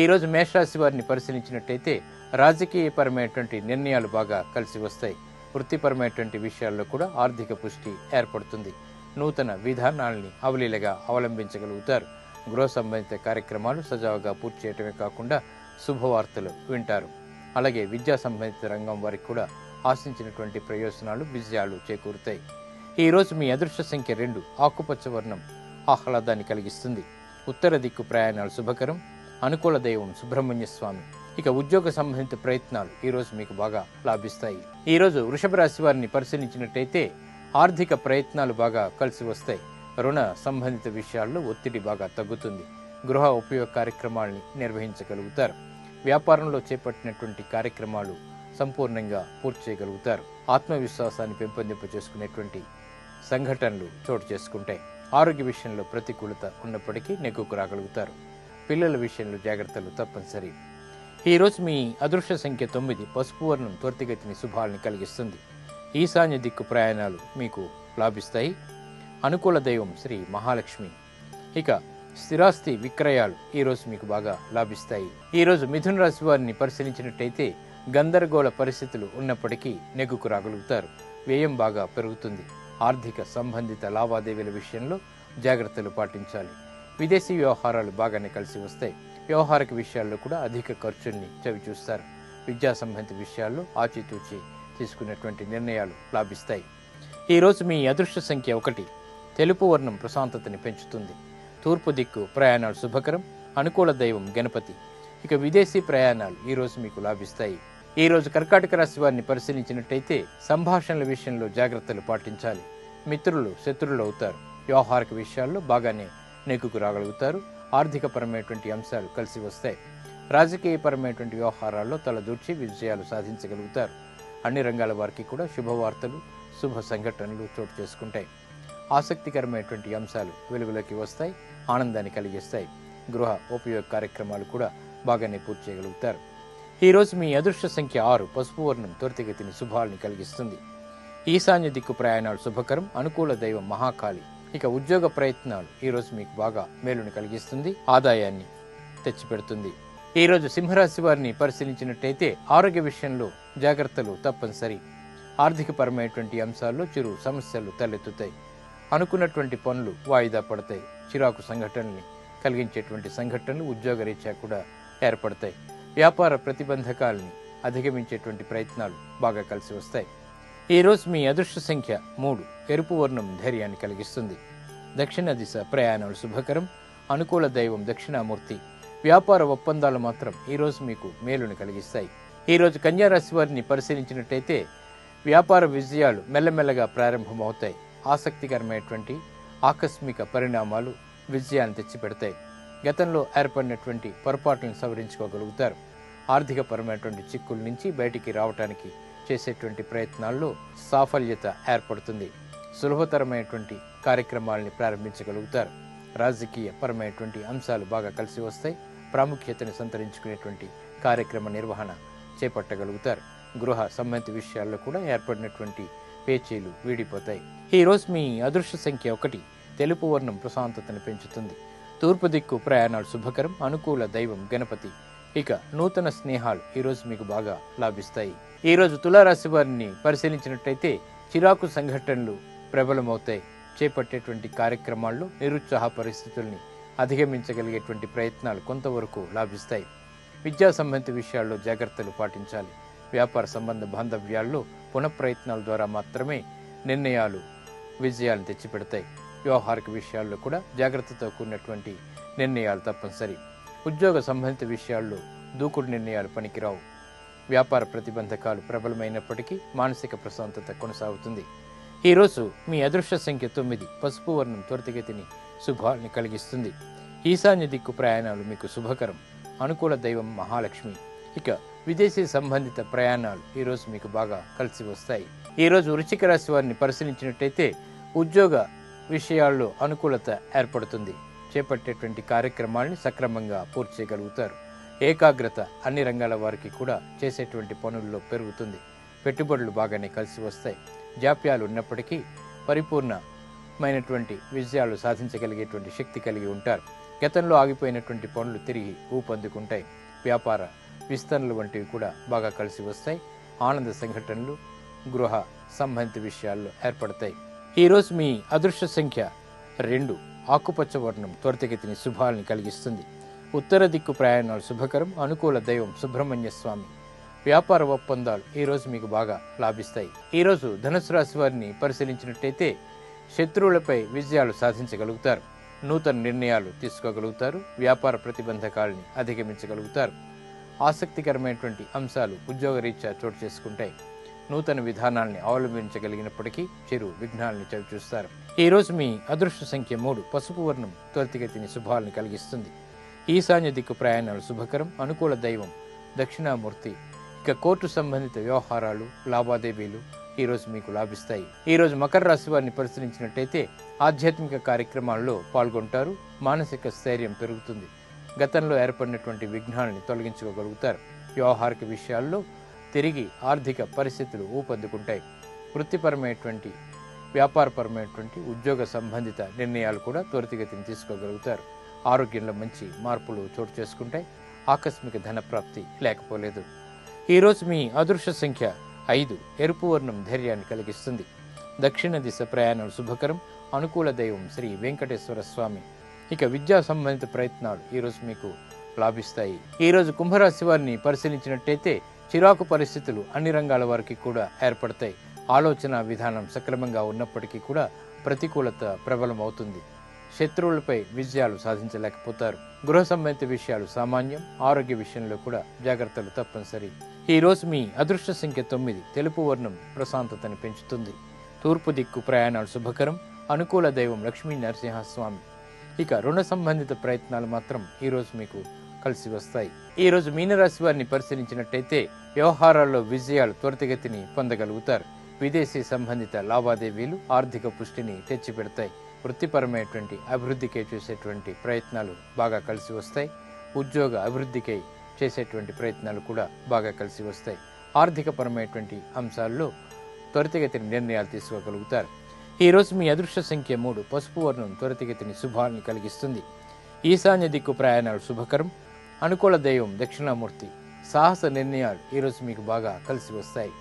ఈరోజు మేషరాశి వారిని పరిశీలించినట్టయితే రాజకీయపరమైనటువంటి నిర్ణయాలు బాగా కలిసి వస్తాయి. వృత్తిపరమైనటువంటి విషయాల్లో కూడా ఆర్థిక పుష్టి ఏర్పడుతుంది. నూతన విధానాల్ని అవలీలగా అవలంబించగలుగుతారు. గృహ సంబంధిత కార్యక్రమాలు సజావుగా పూర్తి చేయటమే కాకుండా శుభవార్తలు వింటారు. అలాగే విద్యా సంబంధిత రంగం వారికి కూడా ఆశించినటువంటి ప్రయోజనాలు విజయాలు చేకూరుతాయి. ఈ రోజు మీ అదృష్ట సంఖ్య రెండు ఆకుపచ్చ వర్ణం ఆహ్లాదాన్ని కలిగిస్తుంది. ఉత్తర దిక్కు ప్రయాణాలు శుభకరం అనుకూల దైవం సుబ్రహ్మణ్య స్వామి. ఇక ఉద్యోగ సంబంధిత ప్రయత్నాలు ఈ రోజు మీకు బాగా లాభిస్తాయి. ఈ రోజు వృషభ రాశి వారిని పరిశీలించినట్టయితే ఆర్థిక ప్రయత్నాలు బాగా కలిసి వస్తాయి. రుణ సంబంధిత విషయాల్లో ఒత్తిడి బాగా తగ్గుతుంది. గృహ ఉపయోగ కార్యక్రమాల్ని నిర్వహించగలుగుతారు. వ్యాపారంలో చేపట్టినటువంటి కార్యక్రమాలు సంపూర్ణంగా పూర్తి చేయగలుగుతారు. ఆత్మవిశ్వాసాన్ని పెంపొందింప చేసుకునేటువంటి సంఘటనలు చోటు చేసుకుంటాయి. ఆరోగ్య విషయంలో ప్రతికూలత ఉన్నప్పటికీ నెగ్గుకు రాగలుగుతారు. పిల్లల విషయంలో జాగ్రత్తలు తప్పనిసరి. ఈరోజు మీ అదృష్ట సంఖ్య తొమ్మిది పసుపు వర్ణం త్వరితగతిని శుభాలను కలిగిస్తుంది. ఈశాన్య దిక్కు ప్రయాణాలు మీకు లాభిస్తాయి. అనుకూల దైవం శ్రీ మహాలక్ష్మి. ఇక స్థిరాస్తి విక్రయాలు ఈరోజు మీకు బాగా లాభిస్తాయి. ఈరోజు మిథున రాశి వారిని పరిశీలించినట్టయితే గందరగోళ పరిస్థితులు ఉన్నప్పటికీ నెగ్గుకు రాగలుగుతారు. వ్యయం బాగా పెరుగుతుంది. ఆర్థిక సంబంధిత లావాదేవీల విషయంలో జాగ్రత్తలు పాటించాలి. విదేశీ వ్యవహారాలు బాగానే కలిసి వస్తాయి. వ్యవహారిక విషయాల్లో కూడా అధిక ఖర్చుల్ని చవిచూస్తారు విద్యా సంబంధిత విషయాల్లో ఆచితూచి తీసుకునేటువంటి నిర్ణయాలు లాభిస్తాయి. ఈ రోజు మీ అదృష్ట సంఖ్య ఒకటి. తెలుపు వర్ణం ప్రశాంతతని పెంచుతుంది. తూర్పు దిక్కు ప్రయాణాలు శుభకరం. అనుకూల దైవం గణపతి. ఇక విదేశీ ప్రయాణాలు ఈ రోజు మీకు లాభిస్తాయి. ఈ రోజు కర్కాటక రాశి వారిని పరిశీలించినట్టయితే సంభాషణల విషయంలో జాగ్రత్తలు పాటించాలి. మిత్రులు శత్రువులు అవుతారు. వ్యవహారిక విషయాల్లో బాగానే నెగ్గుకు రాగలుగుతారు ఆర్థికపరమైనటువంటి అంశాలు కలిసి వస్తాయి రాజకీయపరమైనటువంటి వ్యవహారాల్లో తలదూర్చి విజయాలు సాధించగలుగుతారు. అన్ని రంగాల వారికి కూడా శుభవార్తలు శుభ సంఘటనలు చోటు చేసుకుంటాయి. ఆసక్తికరమైనటువంటి అంశాలు వెలుగులోకి వస్తాయి ఆనందాన్ని కలిగిస్తాయి. గృహ ఉపయోగ కార్యక్రమాలు కూడా బాగానే పూర్తి చేయగలుగుతారు. ఈరోజు మీ అదృష్ట సంఖ్య ఆరు పసుపు వర్ణం త్వరితగతిని శుభాలని కలిగిస్తుంది. ఈశాన్య దిక్కు ప్రయాణాలు శుభకరం అనుకూల దైవం మహాకాళి. ఇక ఉద్యోగ ప్రయత్నాలు ఈరోజు మీకు బాగా మేలుని కలిగిస్తుంది ఆదాయాన్ని తెచ్చిపెడుతుంది. ఈరోజు సింహరాశి వారిని పరిశీలించినట్టయితే ఆరోగ్య విషయంలో జాగ్రత్తలు తప్పనిసరి. ఆర్థికపరమైనటువంటి అంశాల్లో చిరు సమస్యలు తలెత్తుతాయి. అనుకున్నటువంటి పనులు వాయిదా పడతాయి. చిరాకు సంఘటనల్ని కలిగించేటువంటి సంఘటనలు ఉద్యోగరీత్యా కూడా ఏర్పడతాయి. వ్యాపార ప్రతిబంధకాలని అధిగమించేటువంటి ప్రయత్నాలు బాగా కలిసి వస్తాయి. ఈ రోజు మీ అదృష్ట సంఖ్య మూడు. ఎరుపు వర్ణం ధైర్యాన్ని కలిగిస్తుంది. దక్షిణ దిశ ప్రయాణాలు శుభకరం. అనుకూల దైవం దక్షిణామూర్తి. వ్యాపార ఒప్పందాలు మాత్రం ఈరోజు మీకు మేలుని కలిగిస్తాయి. ఈరోజు కన్యారాశి వారిని పరిశీలించినట్టయితే వ్యాపార విజయాలు మెల్లమెల్లగా ప్రారంభమవుతాయి. ఆసక్తికరమైనటువంటి ఆకస్మిక పరిణామాలు విజయాన్ని తెచ్చిపెడతాయి. గతంలో ఏర్పడినటువంటి పొరపాట్లను సవరించుకోగలుగుతారు. ఆర్థికపరమైనటువంటి చిక్కుల నుంచి బయటికి రావటానికి చేసేటువంటి ప్రయత్నాల్లో సాఫల్యత ఏర్పడుతుంది. సులభతరమైనటువంటి కార్యక్రమాలని ప్రారంభించగలుగుతారు. రాజకీయ పరమైనటువంటి అంశాలు బాగా కలిసి వస్తాయి. ప్రాముఖ్యతను సంతరించుకునేటువంటి కార్యక్రమ నిర్వహణ చేపట్టగలుగుతారు. గృహ సంబంధిత విషయాల్లో కూడా ఏర్పడినటువంటి పేచీలు వీడిపోతాయి. ఈరోజు మీ అదృష్ట సంఖ్య ఒకటి తెలుపు వర్ణం ప్రశాంతతను పెంచుతుంది. తూర్పు దిక్కు ప్రయాణాలు శుభకరం అనుకూల దైవం గణపతి ఇక నూతన స్నేహాలు ఈరోజు మీకు బాగా లాభిస్తాయి. ఈ రోజు తులారాశి వారిని పరిశీలించినట్టయితే చిరాకు సంఘటనలు ప్రబలమవుతాయి. చేపట్టేటువంటి కార్యక్రమాల్లో నిరుత్సాహ పరిస్థితుల్ని అధిగమించగలిగేటువంటి ప్రయత్నాలు కొంతవరకు లాభిస్తాయి. విద్యా సంబంధిత విషయాల్లో జాగ్రత్తలు పాటించాలి. వ్యాపార సంబంధ బాంధవ్యాల్లో పునఃప్రయత్నాల ద్వారా మాత్రమే నిర్ణయాలు విజయాలను తెచ్చిపెడతాయి. వ్యవహారిక విషయాల్లో కూడా జాగ్రత్తతో కూడినటువంటి నిర్ణయాలు తప్పనిసరి. ఉద్యోగ సంబంధిత విషయాల్లో దూకుడు నిర్ణయాలు పనికిరావు. వ్యాపార ప్రతిబంధకాలు ప్రబలమైనప్పటికీ మానసిక ప్రశాంతత కొనసాగుతుంది. ఈరోజు మీ అదృష్ట సంఖ్య తొమ్మిది పసుపు వర్ణం త్వరితగతిని శుభాల్ని కలిగిస్తుంది. ఈశాన్య దిక్కు ప్రయాణాలు మీకు శుభకరం. అనుకూల దైవం మహాలక్ష్మి. ఇక విదేశీ సంబంధిత ప్రయాణాలు ఈరోజు మీకు బాగా కలిసి వస్తాయి. ఈరోజు వృచ్చిక రాశి వారిని పరిశీలించినట్టయితే ఉద్యోగ విషయాల్లో అనుకూలత ఏర్పడుతుంది. చేపట్టేటువంటి కార్యక్రమాల్ని సక్రమంగా పూర్తి చేయగలుగుతారు. ఏకాగ్రత అన్ని రంగాల వారికి కూడా చేసేటువంటి పనుల్లో పెరుగుతుంది. పెట్టుబడులు బాగానే కలిసి వస్తాయి. జాప్యాలు ఉన్నప్పటికీ పరిపూర్ణమైనటువంటి విజయాలు సాధించగలిగేటువంటి శక్తి కలిగి ఉంటారు. గతంలో ఆగిపోయినటువంటి పనులు తిరిగి ఊపందుకుంటాయి. వ్యాపార విస్తరణలు వంటివి కూడా బాగా కలిసి వస్తాయి. ఆనంద సంఘటనలు గృహ సంబంధిత విషయాల్లో ఏర్పడతాయి. ఈరోజు మీ అదృశ్య సంఖ్య రెండు. ఆకుపచ్చ వర్ణం త్వరితగతిని శుభాలను కలిగిస్తుంది. ఉత్తర దిక్కు ప్రయాణాలు శుభకరం అనుకూల దైవం సుబ్రహ్మణ్య స్వామి. వ్యాపార ఒప్పందాలు ఈరోజు మీకు బాగా లాభిస్తాయి. ఈరోజు ధనుసు రాశి వారిని పరిశీలించినట్టయితే శత్రువులపై విజయాలు సాధించగలుగుతారు. నూతన నిర్ణయాలు తీసుకోగలుగుతారు. వ్యాపార ప్రతిబంధకాలని అధిగమించగలుగుతారు. ఆసక్తికరమైనటువంటి అంశాలు ఉద్యోగరీత్యా చోటు చేసుకుంటాయి. నూతన విధానాల్ని అవలంబించగలిగినప్పటికీ చిరు విఘ్నాల్ని చవిచూస్తారు. ఈరోజు మీ అదృష్ట సంఖ్య మూడు. పసుపు వర్ణం త్వరితగతిని శుభాలను కలిగిస్తుంది. ఈశాన్య దిక్కు ప్రయాణాలు శుభకరం అనుకూల దైవం దక్షిణామూర్తి ఇక కోర్టు సంబంధిత వ్యవహారాలు లావాదేవీలు ఈరోజు మీకు లాభిస్తాయి. ఈ రోజు మకర రాశి వారిని పరిశీలించినట్టయితే ఆధ్యాత్మిక కార్యక్రమాల్లో పాల్గొంటారు మానసిక స్థైర్యం పెరుగుతుంది. గతంలో ఏర్పడినటువంటి విఘ్నాలని తొలగించుకోగలుగుతారు. వ్యవహారిక విషయాల్లో తిరిగి ఆర్థిక పరిస్థితులు ఊపందుకుంటాయి. వృత్తిపరమైనటువంటి వ్యాపారపరమైనటువంటి ఉద్యోగ సంబంధిత నిర్ణయాలు కూడా త్వరితగతిని తీసుకోగలుగుతారు. ఆరోగ్యంలో మంచి మార్పులు చోటు చేసుకుంటాయి ఆకస్మిక ధన ప్రాప్తి లేకపోలేదు ఈరోజు మీ అదృశ్య సంఖ్య ఐదు. ఎరుపు వర్ణం ధైర్యాన్ని కలిగిస్తుంది. దక్షిణ దిశ ప్రయాణం శుభకరం. అనుకూల దైవం శ్రీ వెంకటేశ్వర స్వామి. ఇక విద్యా సంబంధిత ప్రయత్నాలు ఈరోజు మీకు లాభిస్తాయి. ఈరోజు కుంభరాశి వారిని పరిశీలించినట్టయితే చిరాకు పరిస్థితులు అన్ని రంగాల వారికి కూడా ఏర్పడతాయి. ఆలోచన విధానం సక్రమంగా ఉన్నప్పటికీ కూడా ప్రతికూలత ప్రబలం అవుతుంది శత్రువులపై విజయాలు సాధించలేకపోతారు. గృహ సంబంధిత విషయాలు సామాన్యం ఆరోగ్య విషయంలో కూడా జాగ్రత్తలు తప్పనిసరి. ఈ రోజు మీ అదృష్ట సంఖ్య తొమ్మిది తెలుపు వర్ణం ప్రశాంతతని పెంచుతుంది. తూర్పు దిక్కు ప్రయాణాలు శుభకరం అనుకూల దైవం లక్ష్మీ నరసింహస్వామి. ఇక రుణ సంబంధిత ప్రయత్నాలు మాత్రం ఈరోజు మీకు కలిసి వస్తాయి. ఈ రోజు మీనరాశి వారిని పరిశీలించినట్టయితే వ్యవహారాల్లో విజయాలు త్వరితగతిని పొందగలుగుతారు. విదేశీ సంబంధిత లావాదేవీలు ఆర్థిక పుష్టిని తెచ్చిపెడతాయి. వృత్తిపరమైనటువంటి అభివృద్ధికే చేసేటువంటి ప్రయత్నాలు బాగా కలిసి వస్తాయి. ఉద్యోగ అభివృద్ధికై చేసేటువంటి ప్రయత్నాలు కూడా బాగా కలిసి వస్తాయి. ఆర్థికపరమైనటువంటి అంశాల్లో త్వరితగతిని నిర్ణయాలు తీసుకోగలుగుతారు. ఈరోజు మీ అదృష్ట సంఖ్య మూడు పసుపు వర్ణం త్వరితగతిని శుభాన్ని కలిగిస్తుంది. ఈశాన్య దిక్కు ప్రయాణాలు శుభకరం. అనుకూల దైవం దక్షిణామూర్తి సాహస నిర్ణయాలు ఈరోజు మీకు బాగా కలిసి వస్తాయి.